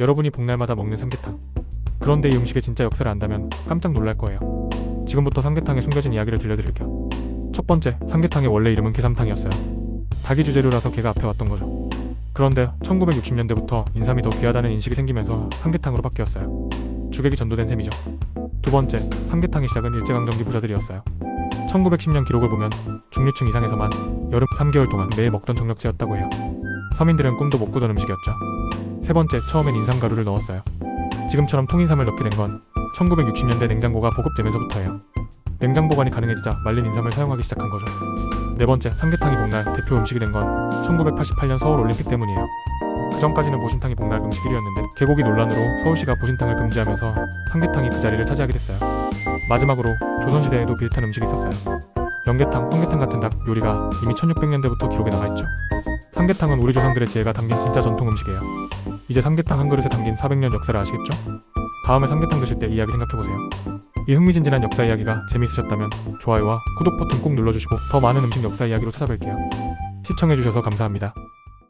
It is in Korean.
여러분이 복날마다 먹는 삼계탕. 그런데 이 음식의 진짜 역사를 안다면 깜짝 놀랄 거예요. 지금부터 삼계탕에 숨겨진 이야기를 들려드릴게요. 첫 번째, 삼계탕의 원래 이름은 게삼탕이었어요. 닭이 주재료라서 개가 앞에 왔던 거죠. 그런데 1960년대부터 인삼이 더 귀하다는 인식이 생기면서 삼계탕으로 바뀌었어요. 주객이 전도된 셈이죠. 두 번째, 삼계탕의 시작은 일제강점기 부자들이었어요. 1910년 기록을 보면 중류층 이상에서만 여름 3개월 동안 매일 먹던 정력제였다고 해요. 서민들은 꿈도 못 꾸던 음식이었죠. 세 번째, 처음엔 인삼가루를 넣었어요. 지금처럼 통인삼을 넣게 된 건 1960년대 냉장고가 보급되면서부터예요. 냉장 보관이 가능해지자 말린 인삼을 사용하기 시작한 거죠. 네 번째, 삼계탕이 복날 대표 음식이 된 건 1988년 서울 올림픽 때문이에요. 그 전까지는 보신탕이 복날 음식 1위였는데 개고기 논란으로 서울시가 보신탕을 금지하면서 삼계탕이 그 자리를 차지하게 됐어요. 마지막으로 조선시대에도 비슷한 음식이 있었어요. 연계탕, 홍계탕 같은 닭 요리가 이미 1600년대부터 기록에 남아있죠. 삼계탕은 우리 조상들의 지혜가 담긴 진짜 전통 음식이에요. 이제 삼계탕 한 그릇에 담긴 400년 역사를 아시겠죠? 다음에 삼계탕 드실 때 이야기 생각해보세요. 이 흥미진진한 역사 이야기가 재미있으셨다면 좋아요와 구독 버튼 꼭 눌러주시고 더 많은 음식 역사 이야기로 찾아뵐게요. 시청해주셔서 감사합니다.